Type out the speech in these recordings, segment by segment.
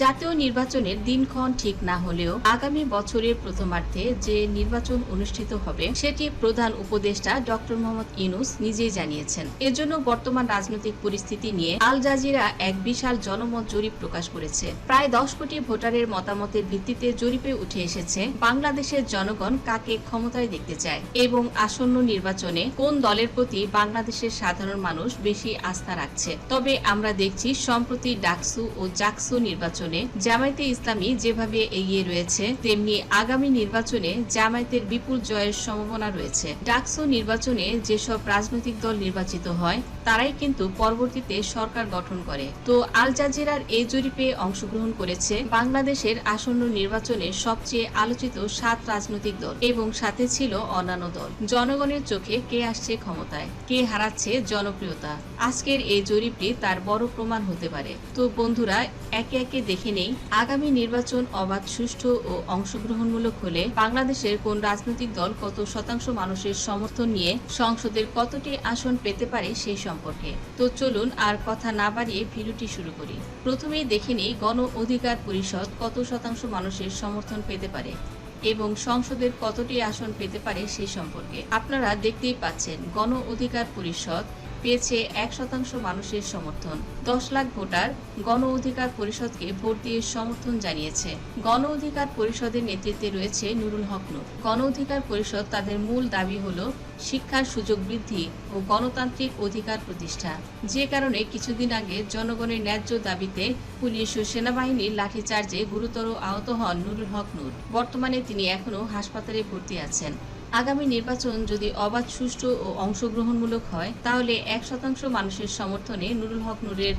জাতীয় নির্বাচনের দিনক্ষণ ঠিক না হলেও আগামী বছরের প্রথমার্ধে যে নির্বাচন অনুষ্ঠিত হবে, সেটি প্রধান উপদেষ্টা ডক্টর মোহাম্মদ ইনুস নিজেই জানিয়েছেন। এজন্য বর্তমান রাজনৈতিক পরিস্থিতি নিয়ে আল জাজিরা এক বিশাল জনমত জরিপ প্রকাশ করেছে। প্রায় দশ কোটি ভোটারের মতামতের ভিত্তিতে জরিপে উঠে এসেছে, বাংলাদেশের জনগণ কাকে ক্ষমতায় দেখতে চায় এবং আসন্ন নির্বাচনে কোন দলের প্রতি বাংলাদেশের সাধারণ মানুষ বেশি আস্থা রাখছে। তবে আমরা দেখছি, সম্প্রতি ডাকসু ও জাকসু নির্বাচনে জামায়াতে ইসলামী যেভাবে এগিয়ে রয়েছে, তেমনি আগামী নির্বাচনে জামায়াতের বিপুল জয়ের সম্ভাবনা রয়েছে। ডাকসু নির্বাচনে যেসব রাজনৈতিক দল নির্বাচিত হয়, তারাই কিন্তু পরবর্তীতে সরকার গঠন করে। তো আল জাজিরার এই জরিপে অংশগ্রহণ করেছে বাংলাদেশের আসন্ন নির্বাচনে সবচেয়ে আলোচিত সাত রাজনৈতিক দল এবং সাথে ছিল অন্যান্য দল। জনগণের চোখে কে আসছে ক্ষমতায়, কে হারাচ্ছে জনপ্রিয়তা? আজকের এই জরিপটি তার বড় প্রমাণ হতে পারে। তো বন্ধুরা, একে একে দেখে নেই। আগামী নির্বাচন অবাধ, সুষ্ঠু ও অংশগ্রহণমূলক হলে বাংলাদেশের কোন রাজনৈতিক দল কত শতাংশ মানুষের সমর্থন নিয়ে সংসদের কতটি আসন পেতে পারে সেই সম্পর্কে। তো চলুন আর কথা না বাড়িয়ে ভিডিওটি শুরু করি। প্রথমেই দেখে নেই গণ অধিকার পরিষদ কত শতাংশ মানুষের সমর্থন পেতে পারে এবং সংসদের কতটি আসন পেতে পারে সেই সম্পর্কে। আপনারা দেখতেই পাচ্ছেন গণ অধিকার পরিষদ পেয়েছে এক শতাংশ মানুষের সমর্থন। দশ লাখ ভোটার গণ অধিকার পরিষদকে ভোট দিয়ে সমর্থন জানিয়েছে। গণ অধিকার পরিষদের নেতৃত্বে রয়েছে নুরুল হক নূর। গণ অধিকার পরিষদ তাদের মূল দাবি হল শিক্ষার সুযোগ বৃদ্ধি ও গণতান্ত্রিক অধিকার প্রতিষ্ঠা। যে কারণে কিছুদিন আগে জনগণের ন্যায্য দাবিতে পুলিশ ও সেনাবাহিনীর লাঠিচার্জে গুরুতর আহত হন নুরুল হক নূর। বর্তমানে তিনি এখনও হাসপাতালে ভর্তি আছেন। আগামী নির্বাচন যদি অবাধ, সুষ্ঠু ও অংশগ্রহণমূলক হয়, তাহলে এক শতাংশ মানুষের সমর্থনে নুরুল হক নূরের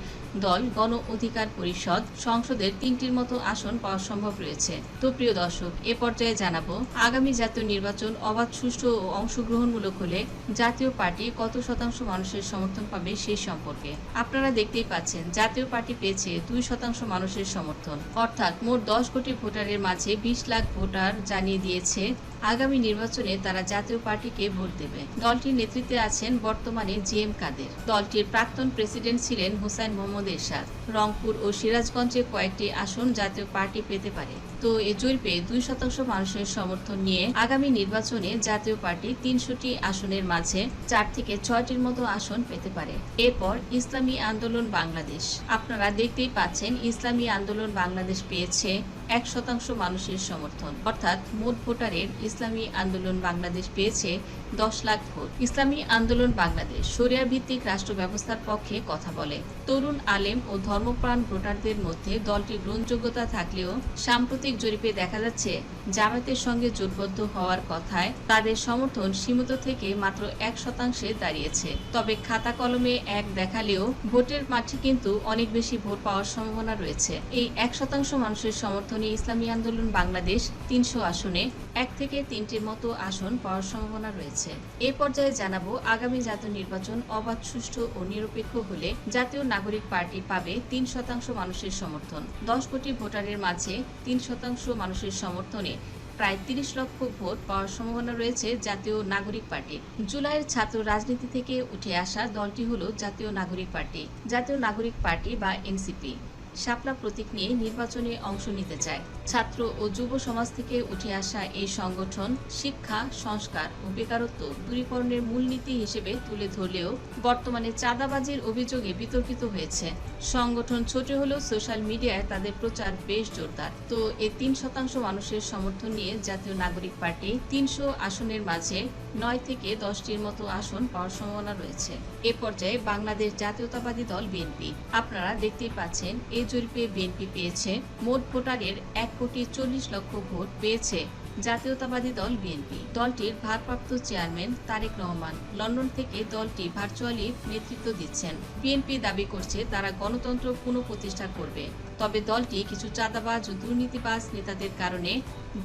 দল গণ অধিকার পরিষদ সংসদের তিনটির মতো আসন পাওয়া সম্ভব রয়েছে। তো প্রিয় দর্শক, এ পর্যায়ে জানাব, আগামী জাতীয় নির্বাচন অবাধ, সুষ্ঠু ও অংশগ্রহণমূলক হলে জাতীয় পার্টি কত শতাংশ মানুষের সমর্থন পাবে সেই সম্পর্কে। আপনারা দেখতেই পাচ্ছেন, জাতীয় পার্টি পেয়েছে দুই শতাংশ মানুষের সমর্থন। অর্থাৎ মোট দশ কোটি ভোটারের মাঝে বিশ লাখ ভোটার জানিয়ে দিয়েছে আগামী নির্বাচনে তারা জাতীয় পার্টিকে ভোট দেবে। দলটির নেতৃত্বে আছেন বর্তমানে জি এম কাদের। দলটির প্রাক্তন প্রেসিডেন্ট ছিলেন হুসাইন মোহাম্মদ এরশাদ। রংপুর ও সিরাজগঞ্জে কয়েকটি আসন জাতীয় পার্টি পেতে পারে। তো এ জরিপে দুই শতাংশ মানুষের সমর্থন নিয়ে আগামী নির্বাচনে জাতীয় পার্টি তিনশোটি আসনের মাঝে চার থেকে ছয়টির মতো আসন পেতে পারে। এরপর ইসলামী আন্দোলন বাংলাদেশ। আপনারা দেখতেই পাচ্ছেন, ইসলামী আন্দোলন বাংলাদেশ পেয়েছে এক শতাংশ মানুষের সমর্থন। অর্থাৎ মোট ভোটারের ইসলামী আন্দোলন বাংলাদেশ পেয়েছে দশ লাখ ভোট। ইসলামী আন্দোলন বাংলাদেশ শরিয়া ভিত্তিক রাষ্ট্র ব্যবস্থার পক্ষে কথা বলে। তরুণ, আলেম ও ধর্মপ্রাণ ভোটারদের মধ্যে দলটির গ্রহণযোগ্যতা থাকলেও সাম্প্রতিক জরিপে দেখা যাচ্ছে, জামায়াতের সঙ্গে জোটবদ্ধ হওয়ার কথায় তাদের সমর্থন সীমিত থেকে মাত্র এক শতাংশে দাঁড়িয়েছে। তবে খাতা কলমে এক দেখালেও ভোটের মাঠে কিন্তু অনেক বেশি ভোট পাওয়ার সম্ভাবনা রয়েছে। এই এক শতাংশ মানুষের সমর্থনে ইসলামী আন্দোলন বাংলাদেশ তিনশো আসনে, এক থেকে তিনটির মতো আসন পাওয়ার সম্ভাবনা রয়েছে। এ পর্যায়ে জানাব, আগামী জাতীয় নির্বাচন অবাধ, সুষ্ঠু ও নিরপেক্ষ হলে জাতীয় নাগরিক পার্টি পাবে তিন শতাংশ মানুষের সমর্থন। দশ কোটি ভোটারের মাঝে তিন শতাংশ মানুষের সমর্থনে প্রায় তিরিশ লক্ষ ভোট পাওয়ার সম্ভাবনা রয়েছে জাতীয় নাগরিক পার্টি। জুলাইয়ের ছাত্র রাজনীতি থেকে উঠে আসা দলটি হলো জাতীয় নাগরিক পার্টি, জাতীয় নাগরিক পার্টি বা এনসিপি। শাপলা প্রতীক নিয়ে নির্বাচনে অংশ নিতে চায়। ছাত্র ও যুব সমাজ থেকে উঠে আসা এই সংগঠন শিক্ষা, সংস্কার ও বেকারত্ব দূরীকরণের মূলনীতি হিসেবে তুলে ধরলেও বর্তমানে চাঁদাবাজির অভিযোগে বিতর্কিত হয়েছে। সংগঠন ছোট হলেও সোশ্যাল মিডিয়ায় তাদের প্রচার বেশ জোরদার। তো এই তিন শতাংশ মানুষের সমর্থন নিয়ে জাতীয় নাগরিক পার্টি তিনশো আসনের মাঝে নয় থেকে দশটির মতো আসন পাওয়ার সম্ভাবনা রয়েছে। এ পর্যায়ে বাংলাদেশ জাতীয়তাবাদী দল বিএনপি। আপনারা দেখতেই পাচ্ছেন এই জরিপে বিএনপি পেয়েছে। মোট ভোটারের এক কোটি চল্লিশ লক্ষ ভোট পেয়েছে জাতীয়তাবাদী দল বিএনপি। দলটির ভারপ্রাপ্ত চেয়ারম্যান তারেক রহমান লন্ডন থেকে দলটি ভার্চুয়ালি নেতৃত্ব দিচ্ছেন। বিএনপি দাবি করছে, তারা গণতন্ত্র পুনঃপ্রতিষ্ঠা করবে। তবে দলটি কিছু চাঁদাবাজ ও দুর্নীতিবাজ নেতাদের কারণে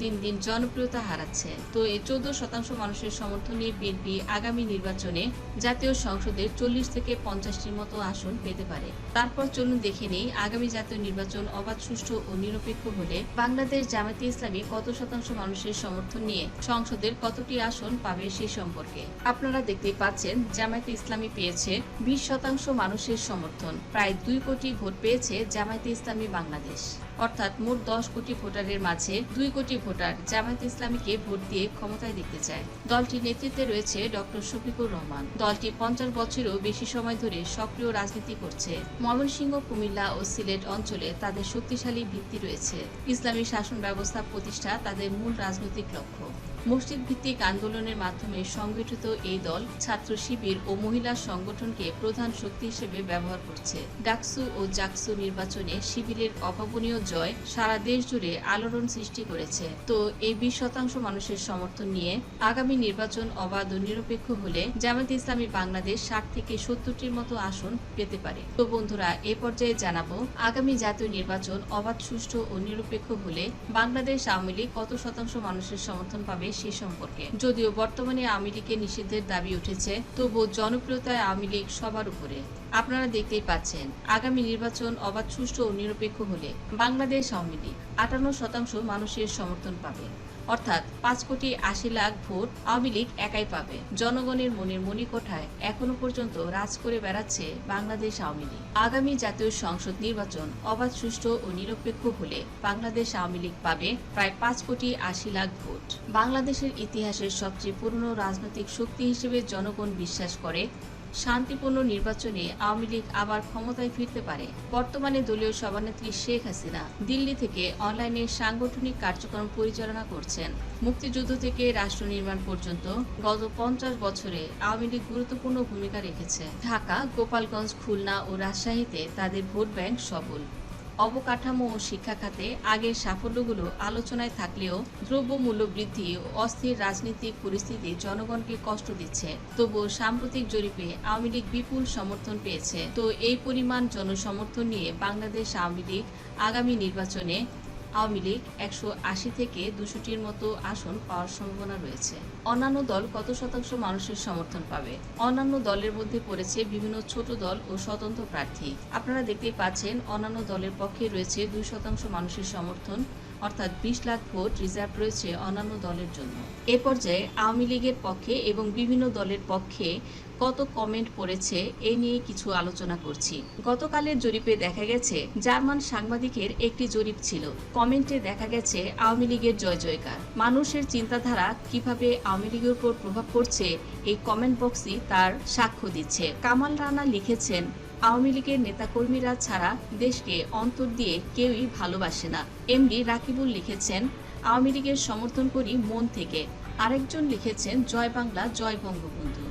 দিন দিন জনপ্রিয়তা হারাচ্ছে। তো এই চোদ্দ শতাংশ মানুষের সমর্থন বিএনপি আগামী নির্বাচনে জাতীয় সংসদের চল্লিশ থেকে পঞ্চাশটির মতো আসন পেতে পারে। তারপর চলুন দেখে নেই আগামী জাতীয় নির্বাচন অবাধ, সুষ্ঠু ও নিরপেক্ষ হলে বাংলাদেশ জামায়াতে ইসলামী কত শতাংশ মানুষের সমর্থন নিয়ে সংসদের কতটি আসন পাবে সে সম্পর্কে। আপনারা দেখতেই পাচ্ছেন জামায়াতে ইসলামী পেয়েছে বিশ শতাংশ মানুষের সমর্থন। প্রায় দুই কোটি ভোট পেয়েছে জামায়াতে ইসলামী বাংলাদেশ। অর্থাৎ মোট দশ কোটি ভোটারের মাঝে দুই কোটি ভোটার জামায়াত ইসলামীকে ভোট দিয়ে ক্ষমতায় দেখতে চায়। দলটির নেতৃত্বে রয়েছে ডক্টর শফিকুর রহমান। দলটি পঞ্চাশ বছরেরও বেশি সময় ধরে সক্রিয় রাজনীতি করছে। ময়মনসিংহ, কুমিল্লা ও সিলেট অঞ্চলে তাদের শক্তিশালী ভিত্তি রয়েছে। ইসলামী শাসন ব্যবস্থা প্রতিষ্ঠা তাদের মূল রাজনৈতিক লক্ষ্য। মসজিদ ভিত্তিক আন্দোলনের মাধ্যমে সংগঠিত এই দল ছাত্র শিবির ও মহিলা সংগঠনকে প্রধান শক্তি হিসেবে ব্যবহার করছে। ডাকসু ও জাকসু নির্বাচনে শিবিরের অভাবনীয় জয় সারা দেশ জুড়ে আলোড়ন সৃষ্টি করেছে। তো এই বিশ শতাংশ মানুষের সমর্থন নিয়ে আগামী নির্বাচন অবাধ ও নিরপেক্ষ হলে জামাত ইসলামী বাংলাদেশ ষাট থেকে সত্তরটির মতো আসন পেতে পারে। তো বন্ধুরা, এ পর্যায়ে জানাব, আগামী জাতীয় নির্বাচন অবাধ, সুষ্ঠু ও নিরপেক্ষ হলে বাংলাদেশ আওয়ামী লীগ কত শতাংশ মানুষের সমর্থন পাবে সে সম্পর্কে। যদিও বর্তমানে আওয়ামী লীগের নিষিদ্ধের দাবি উঠেছে তবু জনপ্রিয়তায় আওয়ামী লীগ সবার উপরে। আপনারা দেখতেই পাচ্ছেন, আগামী নির্বাচন অবাধ, সুষ্ঠু ও নিরপেক্ষ হলে বাংলাদেশ আওয়ামী লীগ আটান্ন শতাংশ মানুষের সমর্থন পাবে। অর্থাৎ পাঁচ কোটি আশি লাখ ভোট আওয়ামী লীগ একাই পাবে। জনগণের মনের মণিকোঠায় এখনও পর্যন্ত রাজ করে বেড়াচ্ছে বাংলাদেশ আওয়ামী লীগ। আগামী জাতীয় সংসদ নির্বাচন অবাধ, সুষ্ঠু ও নিরপেক্ষ হলে বাংলাদেশ আওয়ামী লীগ পাবে প্রায় পাঁচ কোটি আশি লাখ ভোট। বাংলাদেশের ইতিহাসের সবচেয়ে পুরনো রাজনৈতিক শক্তি হিসেবে জনগণ বিশ্বাস করে শান্তিপূর্ণ নির্বাচনে আওয়ামী লীগ আবার ক্ষমতায় ফিরতে পারে। বর্তমানে দলীয় সভানেত্রী শেখ হাসিনা দিল্লি থেকে অনলাইনে সাংগঠনিক কার্যক্রম পরিচালনা করছেন। মুক্তিযুদ্ধ থেকে রাষ্ট্র নির্মাণ পর্যন্ত গত পঞ্চাশ বছরে আওয়ামী লীগ গুরুত্বপূর্ণ ভূমিকা রেখেছে। ঢাকা, গোপালগঞ্জ, খুলনা ও রাজশাহীতে তাদের ভোট ব্যাংক সবল। অবকাঠামো ও শিক্ষা খাতে আগের সাফল্যগুলো আলোচনায় থাকলেও দ্রব্যমূল্য বৃদ্ধি ও অস্থির রাজনৈতিক পরিস্থিতি জনগণকে কষ্ট দিচ্ছে। তবুও সাম্প্রতিক জরিপে আওয়ামী লীগ বিপুল সমর্থন পেয়েছে। তো এই পরিমাণ জনসমর্থন নিয়ে বাংলাদেশ আওয়ামী লীগ আগামী নির্বাচনে আওয়ামী লীগ একশো আশি থেকে দুশোটির মতো আসন পাওয়ার সম্ভাবনা রয়েছে। অন্যান্য দল কত শতাংশ মানুষের সমর্থন পাবে? অন্যান্য দলের মধ্যে পড়েছে বিভিন্ন ছোট দল ও স্বতন্ত্র প্রার্থী। আপনারা দেখতেই পাচ্ছেন, অন্যান্য দলের পক্ষে রয়েছে দুই শতাংশ মানুষের সমর্থন। অর্থাৎ বিশ লাখ ভোট রিজার্ভ রয়েছে অন্যান্য দলের জন্য। এ পর্যায়ে আওয়ামী লীগের পক্ষে এবং বিভিন্ন দলের পক্ষে কত কমেন্ট পড়েছে, এ নিয়ে কিছু আলোচনা করছি। গতকালের জরিপে দেখা গেছে, জার্মান সাংবাদিকের একটি জরিপ ছিল। কমেন্টে দেখা গেছে, আওয়ামী লীগের জয় জয়কার। মানুষের চিন্তাধারা কীভাবে আওয়ামী লীগের উপর প্রভাব পড়ছে, এই কমেন্ট বক্সই তার সাক্ষ্য দিচ্ছে। কামাল রানা লিখেছেন আওয়ামী লীগের নেতাকর্মীরা ছাড়া দেশকে অন্তর দিয়ে কেউই ভালোবাসে না। এমডি রাকিবুল লিখেছেন, আওয়ামী লীগের সমর্থন করি মন থেকে। আরেকজন লিখেছেন, জয় বাংলা, জয় বঙ্গবন্ধু।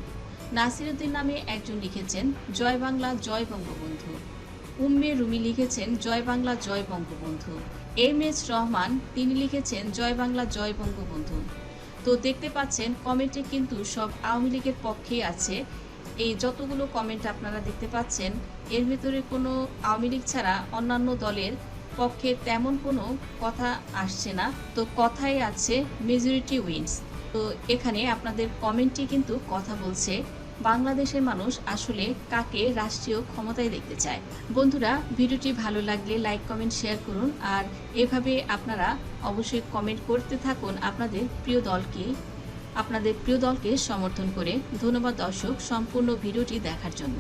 নাসিরুদ্দিন নামে একজন লিখেছেন, জয় বাংলা, জয় বঙ্গবন্ধু। উম্মে রুমি লিখেছেন, জয় বাংলা, জয় বঙ্গবন্ধু। এম এস রহমান, তিনি লিখেছেন, জয় বাংলা, জয় বঙ্গবন্ধু। তো দেখতে পাচ্ছেন, কমেন্টে কিন্তু সব আওয়ামী লীগের পক্ষেই আছে। এই যতগুলো কমেন্ট আপনারা দেখতে পাচ্ছেন, এর ভিতরে কোনো আওয়ামী লীগ ছাড়া অন্যান্য দলের পক্ষে তেমন কোনো কথা আসছে না। তো কথাই আছে মেজরিটি উইন্স তো এখানে আপনাদের কমেন্টই কিন্তু কথা বলছে, বাংলাদেশের মানুষ আসলে কাকে রাষ্ট্রীয় ক্ষমতায় দেখতে চায়। বন্ধুরা, ভিডিওটি ভালো লাগলে লাইক কমেন্ট শেয়ার করুন। আর এভাবে আপনারা অবশ্যই কমেন্ট করতে থাকুন আপনাদের প্রিয় দলকে। আপনাদের প্রিয় দলকে সমর্থন করে ধন্যবাদ দর্শক সম্পূর্ণ ভিডিওটি দেখার জন্য।